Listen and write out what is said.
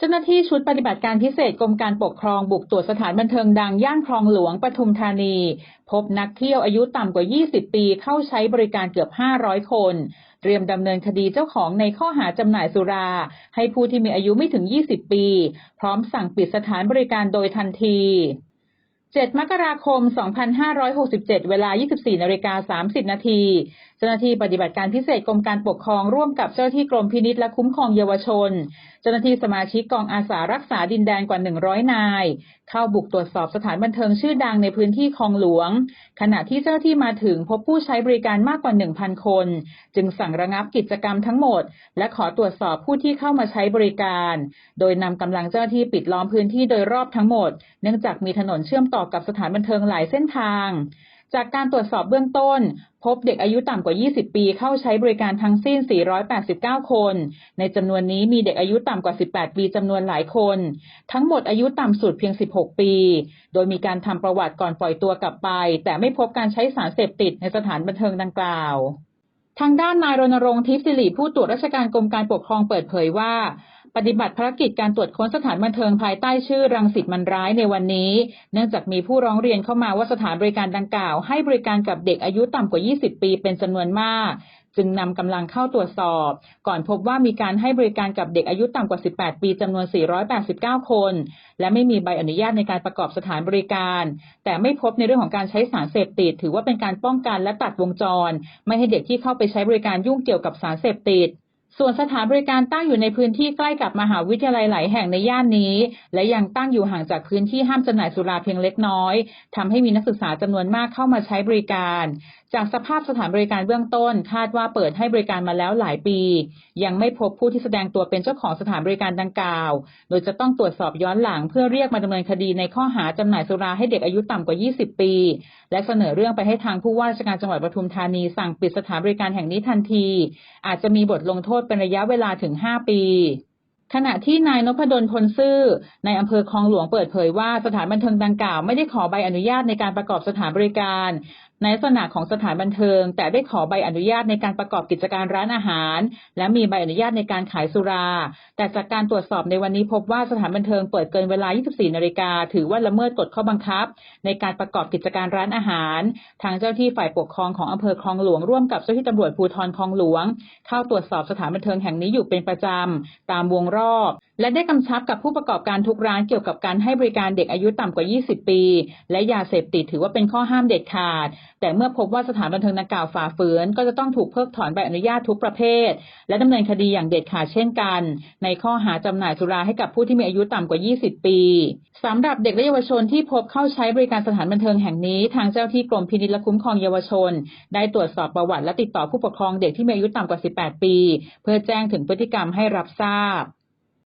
เจ้าหน้าที่ชุดปฏิบัติการพิเศษกรมการปกครองบุกตรวจสถานบันเทิงดัง ย่านคลองหลวงปทุมธานี พบนักเที่ยวอายุต่ำกว่า 20 ปีเข้าใช้บริการเกือบ 500 คน เตรียมดำเนินคดีเจ้าของในข้อหาจำหน่ายสุรา ให้ผู้ที่มีอายุไม่ถึง 20 ปี พร้อมสั่งปิดสถานบริการโดยทันที 7 มกราคม 2567 เวลา 24นาฬิกา30 นาที เจ้าหน้าที่ปฏิบัติการพิเศษกรมการปกครองร่วมกับเจ้าหน้าที่กรมพินิษและคุ้มครองเยาวชน เจ้าหน้าที่สมาชิกกองอาสารักษาดินแดนกว่า 100 นาย เข้าบุกตรวจสอบสถานบันเทิงชื่อดังในพื้นที่คลองหลวง ขณะที่เจ้าหน้าที่มาถึงพบผู้ใช้บริการมากกว่า 1,000 คน จึงสั่งระงับกิจกรรมทั้งหมด และขอตรวจสอบผู้ที่เข้ามาใช้บริการ โดยนำกำลังเจ้าหน้าที่ปิดล้อมพื้นที่โดยรอบทั้งหมด เนื่องจากมีถนนเชื่อมต่อกับสถานบันเทิงหลายเส้นทาง จากการตรวจสอบเบื้องต้น พบเด็กอายุต่ำกว่า 20 ปีเข้าใช้บริการทั้งสิ้น 489 คน ในจำนวนนี้มีเด็กอายุต่ำกว่า 18 ปีจำนวนหลายคน ทั้งหมดอายุต่ำสุดเพียง 16 ปี โดยมีการทำประวัติก่อนปล่อยตัวกลับไป แต่ไม่พบการใช้สารเสพติดในสถานบันเทิงดังกล่าวทางด้านนายรณรงค์ทิพย์สิริผู้ตรวจราชการกรมการปกครองเปิดเผยว่า ปฏิบัติภารกิจการตรวจค้นสถานบันเทิงภายใต้ชื่อรังสิตมันร้ายในวันนี้ เนื่องจากมีผู้ร้องเรียนเข้ามาว่าสถานบริการดังกล่าว ให้บริการกับเด็กอายุต่ำกว่า 20 ปีเป็นจำนวนมาก จึงนำกำลังเข้าตรวจสอบ ก่อนพบว่ามีการให้บริการกับเด็กอายุต่ำกว่า 18 ปีจำนวน 489 คน และไม่มีใบอนุญาตในการประกอบสถานบริการ แต่ไม่พบในเรื่องของการใช้สารเสพติด ถือว่าเป็นการป้องกันและตัดวงจร ไม่ให้เด็กที่เข้าไปใช้บริการยุ่งเกี่ยวกับสารเสพติด ส่วนสถานบริการตั้งอยู่ในพื้นที่ใกล้กับมหาวิทยาลัยหลายแห่งในย่านนี้ และยังตั้งอยู่ห่างจากพื้นที่ห้ามจำหน่ายสุราเพียงเล็กน้อยทำให้มีนักศึกษาจำนวนมากเข้ามาใช้บริการ จากสภาพสถานบริการเบื้องต้น คาดว่าเปิดให้บริการมาแล้วหลายปี ยังไม่พบผู้ที่แสดงตัวเป็นเจ้าของสถานบริการดังกล่าว โดยจะต้องตรวจสอบย้อนหลังเพื่อเรียกมาดำเนินคดีในข้อหาจำหน่ายสุราให้เด็กอายุต่ำกว่า 20 ปี และเสนอเรื่องไปให้ทางผู้ว่าราชการจังหวัดปทุมธานีสั่งปิดสถานบริการแห่งนี้ทันที อาจจะมีบทลงโทษเป็นระยะเวลาถึง 5 ปีขณะที่นายนพดลพลซื่อในอำเภอคลองหลวงเปิดเผยว่าสถานบันเทิงดังกล่าวไม่ได้ขอใบอนุญาตในการประกอบสถานบริการ ในลักษณะของสถานบันเทิง แต่ได้ขอใบอนุญาตในการประกอบกิจการร้านอาหาร และมีใบอนุญาตในการขายสุรา แต่จากการตรวจสอบในวันนี้พบว่าสถานบันเทิงเปิดเกินเวลา 24 นาฬิกาถือว่าละเมิดกฎข้อบังคับ ในการประกอบกิจการร้านอาหาร ทางเจ้าที่ฝ่ายปกครองของอำเภอคลองหลวงร่วมกับเจ้าที่ตำรวจภูธรคลองหลวง เข้าตรวจสอบสถานบันเทิงแห่งนี้อยู่เป็นประจำตามวงรอบ และได้กำชับกับผู้ประกอบการทุกร้านเกี่ยวกับการให้บริการเด็กอายุต่ำกว่า 20 ปี และยาเสพติดถือว่าเป็นข้อห้ามเด็ดขาดแต่เมื่อพบว่าสถานบันเทิงดังกล่าวฝ่าฝืน ก็จะต้องถูกเพิกถอนใบอนุญาตทุกประเภท และดำเนินคดีอย่างเด็ดขาดเช่นกัน ในข้อหาจำหน่ายสุราให้กับผู้ที่มีอายุต่ำกว่า 20 ปีสำหรับเด็กและเยาวชนที่พบเข้าใช้บริการสถานบันเทิงแห่งนี้ทางเจ้าที่กรมพินิจและคุ้มครองเยาวชน ได้ตรวจสอบประวัติและติดต่อผู้ปกครองเด็กที่มีอายุต่ำกว่า 18 ปี เพื่อแจ้งถึงพฤติกรรมให้รับทราบ